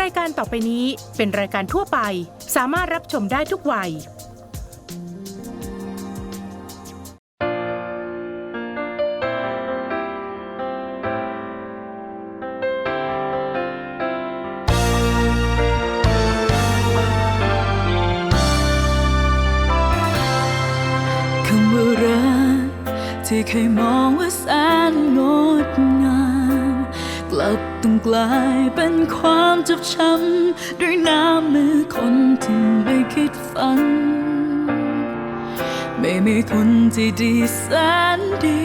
รายการต่อไปนี้เป็นรายการทั่วไป สามารถรับชมได้ทุกวัย คำว่ารักที่เคยมองว่าแสนงดงาม ลับต้องกลายเป็นความเจ็บช้ำด้วยน้ำมือคนที่ไม่คิดฝัน ไม่มีคนที่ดีแสนดี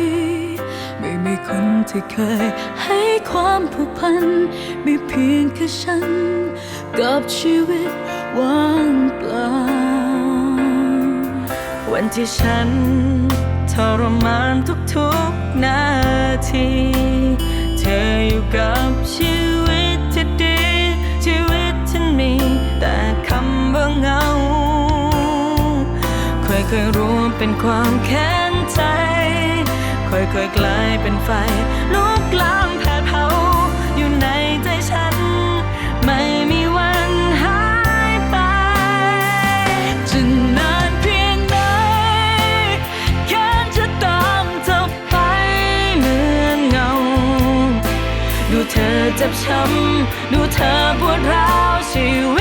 ไม่มีคนที่เคยให้ความผูกพัน มีเพียงแค่ฉัน กับชีวิตว่างเปล่า วันที่ฉันทรมานทุกๆนาที เธออยู่กับชีวิตที่ดี ชีวิตฉันมี แต่คำว่าเหงาค่อยๆรู้เป็นความแค้นใจ ค่อยๆกลายเป็นไฟลุกลาม จ็บช้ำดูเธอปวดร้าวชีวิต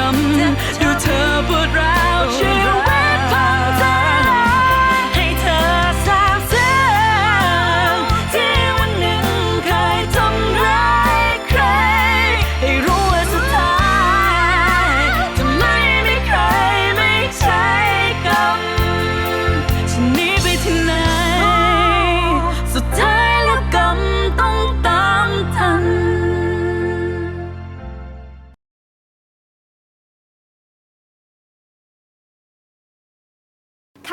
อ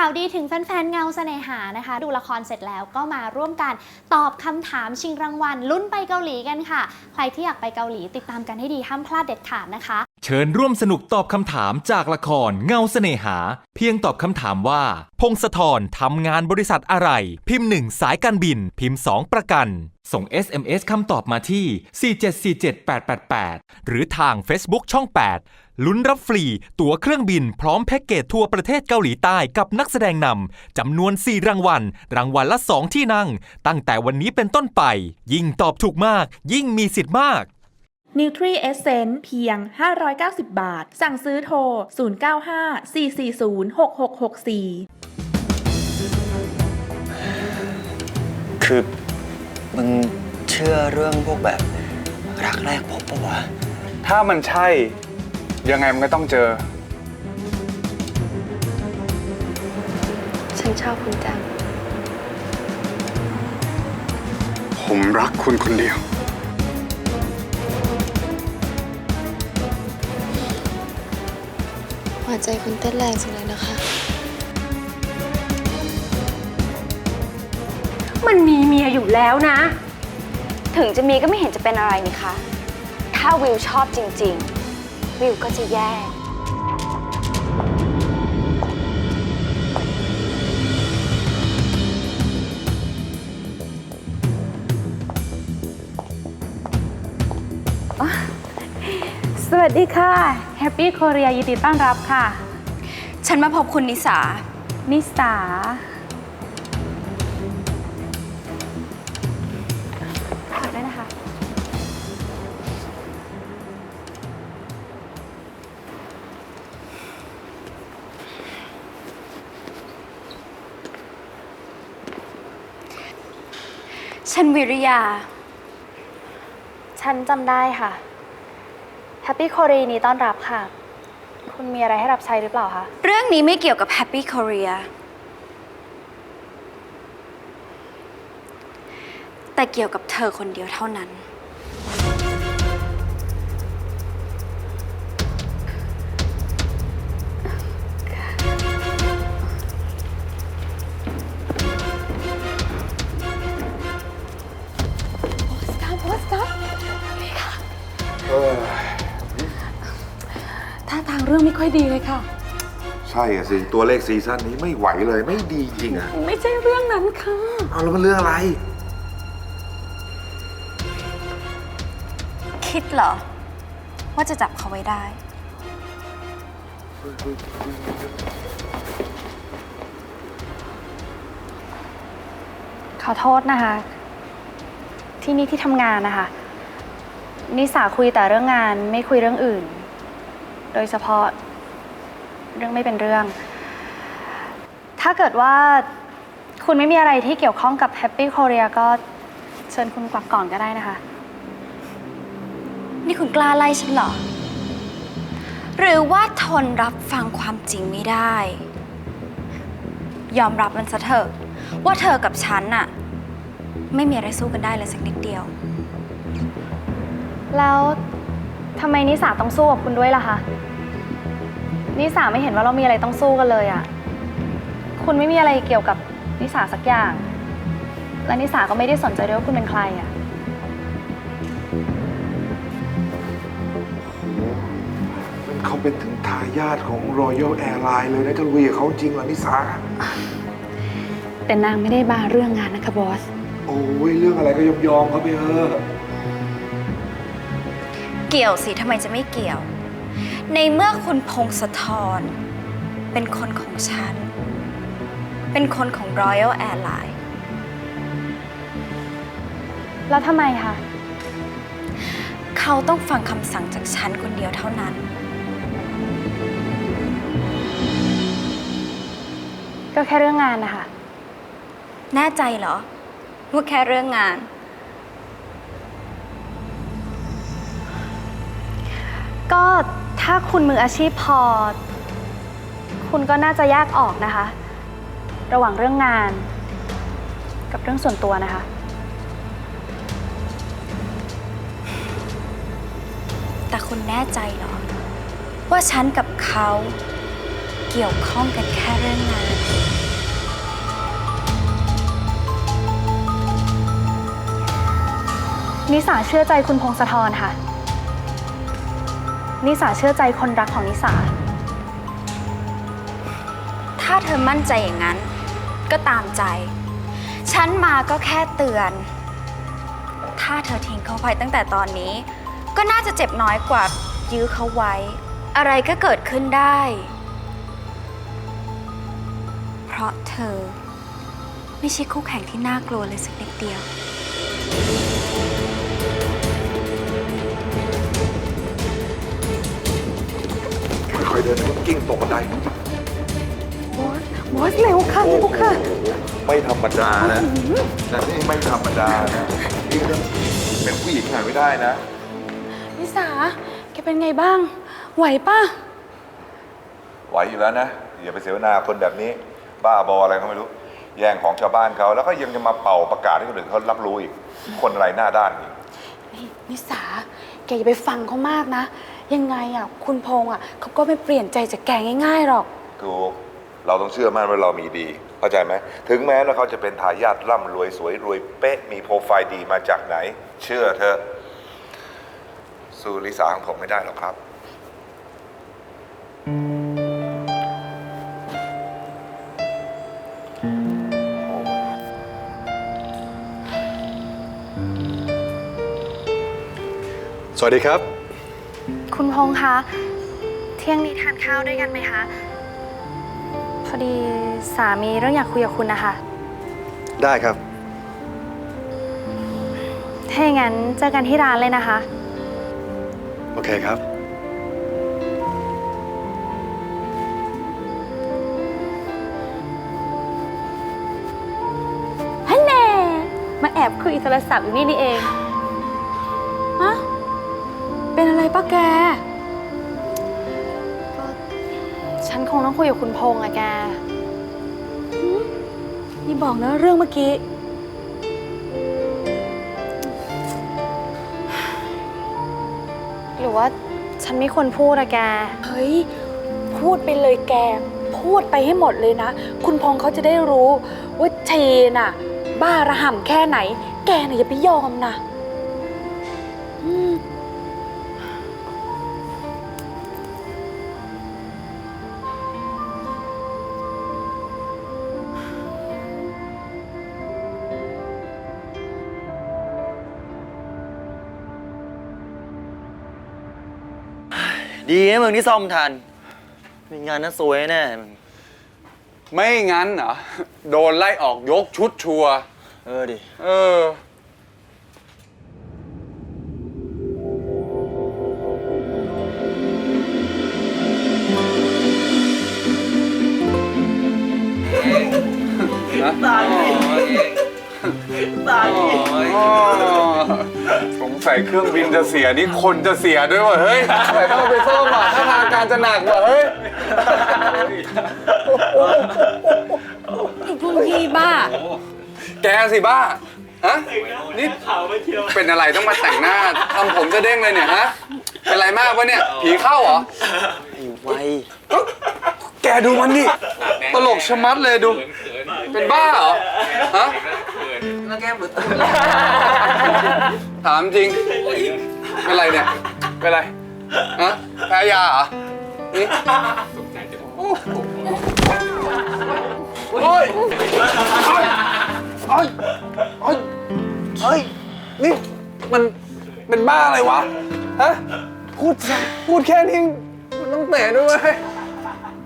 าวดีถึงแฟนๆ เงาเสน่หานะคะ ดูละครเสร็จแล้วก็มาร่วมกันตอบคำถามชิงรางวัลลุ้นไปเกาหลีกันค่ะ ใครที่อยากไปเกาหลีติดตามกันให้ดีห้ามพลาดเด็ดขาดนะคะ เชิญร่วมสนุกตอบคำถามจากละครเงาเสน่หา เพียงตอบคำถามว่า พงศธรทำงานบริษัทอะไร พิมพ์ 1 สายการบิน พิมพ์ 2 ประกัน ส่ง SMS คำตอบมาที่ 4747888 หรือทาง Facebook ช่อง 8 ลุ้นรับฟรี ตั๋วเครื่องบินพร้อมแพ็กเกจทัวร์ประเทศเกาหลีใต้กับนักแสดงนำจำนวน 4 รางวัล รางวัลละ 2 ที่นั่ง ตั้งแต่วันนี้เป็นต้นไป ยิ่งตอบถูกมาก ยิ่งมีสิทธิ์มาก นิวทรีเอเซนเพียง 590 บาท สั่งซื้อโทร 0954406664 คือมึงเชื่อเรื่องพวกแบบรักแรกพบปะวะ ถ้ามันใช่ ยังไงมันก็ต้องเจอ ฉันชอบคุณจัง ผมรักคุณคนเดียว หัวใจคุณเต้นแรงจังเลยนะคะ มันมีเมียอยู่แล้วนะ ถึงจะมีก็ไม่เห็นจะเป็นอะไรนี่คะ ถ้าวิวชอบจริง ๆ วิวก็จะแยก วัสดีค่ะแฮปปี้ o คเรียยินดีต้อนรับค่ะ ฉันมาพบคุณนิสา นิสา ขอด้วยนะคะ ฉันวิริยา ฉันจำได้ค่ะ แฮปปี้คอรีนี้ต้อนรับค่ะ คุณมีอะไรให้รับใช้หรือเปล่าคะ เรื่องนี้ไม่เกี่ยวกับ Happy Korea แต่เกี่ยวกับเธอคนเดียวเท่านั้น องไม่ค่อยดีเลยค่ะ ใช่อะสิ ตัวเลขซีซั่นนี้ไม่ไหวเลยไม่ดีจริงอะไม่ใช่เรื่องนั้นค่ะ เอาแล้วมันเรื่องอะไร คิดเหรอ ว่าจะจับเขาไว้ได้ ขอโทษนะคะ ที่นี่ที่ทำงานนะคะ นิสาคุยแต่เรื่องงานไม่คุยเรื่องอื่น โดยเฉพาะ เรื่องไม่เป็นเรื่อง ถ้าเกิดว่าคุณไม่มีอะไรที่เกี่ยวข้องกับ Happy Korea ก็เชิญคุณกลับก่อนก็ได้นะคะ นี่คุณกล้าไล่ฉันเหรอ หรือว่าทนรับฟังความจริงไม่ได้ ยอมรับมันซะเถอะว่าเธอกับฉันน่ะ ไม่มีอะไรสู้กันได้เลยสักนิดเดียว แล้วทำไมนิสาต้องสู้กับคุณด้วยล่ะคะ นิสาไม่เห็นว่าเรามีอะไรต้องสู้กันเลยอะคุณไม่มีอะไรเกี่ยวกับนิสาสักอย่าง และนิสาก็ไม่ได้สนใจด้วยว่าคุณเป็นใครอะมันเขาเป็นถึงทายาทของ Royal Airline เลยนะจะลุยกับเขาจริงเหรอนิสา แต่นางไม่ได้บาเรื่องงานนะคะบอส โอ้ยเรื่องอะไรก็ยอมยอมๆเขาไปเถอะ เกี่ยวสิทำไมจะไม่เกี่ยว ในเมื่อคุณพงศธรเป็นคนของฉัน เป็นคนของ Royal Airline แล้วทำไมคะ เขาต้องฟังคำสั่งจากฉันคนเดียวเท่านั้น ก็แค่เรื่องงานนะคะ แน่ใจเหรอว่าแค่เรื่องงาน ก็ถ้าคุณมืออาชีพพอ คุณก็น่าจะแยกออกนะคะ ระหว่างเรื่องงาน กับเรื่องส่วนตัวนะคะ แต่คุณแน่ใจเหรอ ว่าฉันกับเขาเกี่ยวข้องกันแค่เรื่องงานนิสาเชื่อใจคุณพงศธรค่ะ นิสาเชื่อใจคนรักของนิสา ถ้าเธอมั่นใจอย่างนั้น ก็ตามใจ ฉันมาก็แค่เตือน ถ้าเธอทิ้งเขาไปตั้งแต่ตอนนี้ ก็น่าจะเจ็บน้อยกว่ายื้อเขาไว้ อะไรก็เกิดขึ้นได้ เพราะเธอ ไม่ใช่คู่แข่งที่น่ากลัวเลยสักนิดเดียว อยๆเดินแล้วกิ้งตกบันไดบอสเร็วค่ะเร็วค่ะ ไม่ธรรมดานะแต่นี่ไม่ธรรมดานะนี่ก็เป็นผู้หญิงหน่อยไม่ได้นะ นิสา แกเป็นไงบ้าง ไหวป่ะ ไหวอยู่แล้วนะ อย่าไปเสวนาคนแบบนี้ บ้าบออะไรก็ไม่รู้ แย่งของชาวบ้านเขาแล้วก็ยังจะมาเป่าประกาศให้คนอื่นเขารับรู้อีก คนอะไรหน้าด้านอีก นี่นิสา แกอย่าไปฟังเขามากนะ ยังไงอะคุณพงษ์อะเขาก็ไม่เปลี่ยนใจจากแกง่ายๆหรอก ถูกเราต้องเชื่อมั่นว่าเรามีดี เข้าใจไหม ถึงแม้ว่าเขาจะเป็นทายาทร่ำรวยสวยรวยเป๊ะ มีโปรไฟล์ดีมาจากไหน เชื่อเธอะสู้ลิสาของผมไม่ได้หรอกครับ สวัสดีครับ คุณพงษ์คะ เที่ยงนี้ทานข้าวด้วยกันไหมคะ พอดีสามีเรื่องอยากคุยกับคุณนะคะ ได้ครับ ถ้าอย่างนั้นเจอกันที่ร้านเลยนะคะ โอเคครับ ฮันแน่มาแอบคุยโทรศัพท์อยู่นี่นี่เองฮะ เป็นอะไรปะแก ฉันคงต้องคุยกับคุณพงษ์อะแก นี่บอกนะเรื่องเมื่อกี้ หรือว่าฉันไม่ควรพูดอะแก เฮ้ย พูดไปเลยแก พูดไปให้หมดเลยนะ คุณพงษ์เขาจะได้รู้ว่าเชนน่ะ บ้าระห่ำแค่ไหน แกน่ะอย่าไปยอมนะ อืม ดีนะมึงที่ซ่อมทันไม่งานน่าซวยแน่มึงไม่งั้นเหรอ โดนไล่ออกยกชุดชัวร์เออดิ เออ ตาดีตาดีอ๋อ สงสัยเครื่องบินจะเสียนี่คนจะเสียด้วยวะเฮ้ยแต่ต้องเอาไปซ่อมอะถ้าทางการจะหนักว่ะเฮ้ยพวกพี่บ้า แกสิบ้าฮะนี่เป็นอะไรต้องมาแต่งหน้าทำผมจะเด้งเลยเนี่ยฮะเป็นไรมากวะเนี่ย ผีเข้าเหรอไวแกดูมันดิตลกชะมัดเลยดู เป็นบ้าเหรอฮะ แล้วแกเหมือถามจริง เป็นไรเนี่ย เป็นไรฮะแพ้ยาเหรอนี่โอ้โหโอ้ยโอ้ยโอ้ยโอ้ยเฮ้ย นี่มันเป็นบ้าอะไรวะ ฮะ พูดพูดแค่นี้มันต้องเตะด้วยเวย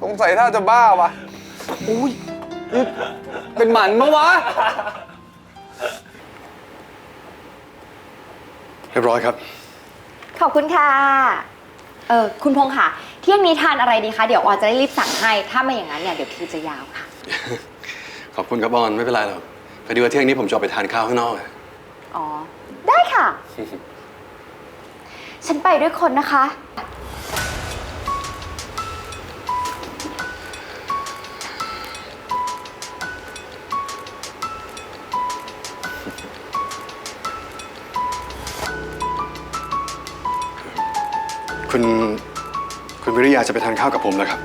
สงสัยถ้าจะบ้าวะอุ้ย เป็นหมันมะวะ เรียบร้อยครับ ขอบคุณค่ะ เออคุณพงษ์ค่ะ เที่ยงนี้ทานอะไรดีคะ เดี๋ยวออจะได้รีบสั่งให้ ถ้าไม่อย่างนั้นเนี่ยเดี๋ยวคิวจะยาวค่ะ ขอบคุณครับบอลไม่เป็นไรหรอกพอดีว่าเที่ยงนี้ผมจะออกไปทานข้าวข้างนอกอะอ๋อ ได้ค่ะ ฉันไปด้วยคนนะคะ คุณคุณวิริยาจะไปทานข้าวกับผมนะครับ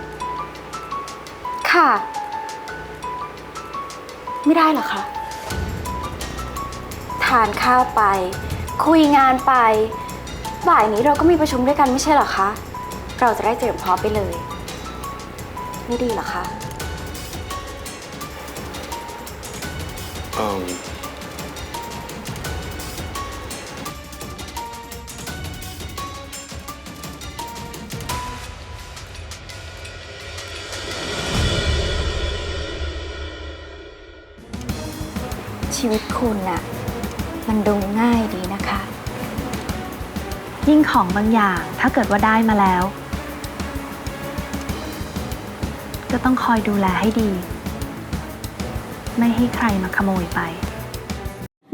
ค่ะ ไม่ได้เหรอคะ ทานข้าวไป คุยงานไป บ่ายนี้เราก็มีประชุมด้วยกันไม่ใช่เหรอคะ เราจะได้เตรียมพร้อมไปเลย ไม่ดีเหรอคะ เอิ่ม ชีวิตคุณน่ะ มันดูง่ายดีนะคะ ยิ่งของบางอย่างถ้าเกิดว่าได้มาแล้ว ก็ต้องคอยดูแลให้ดี ไม่ให้ใครมาขโมยไป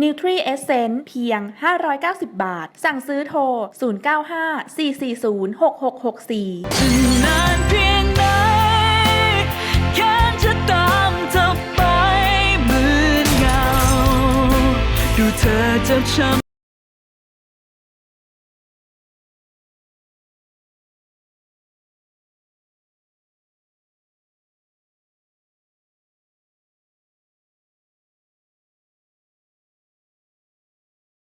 Nutri Essence เพียง 590 บาท สั่งซื้อโทร 095 440 6664 เธอจะช้ำ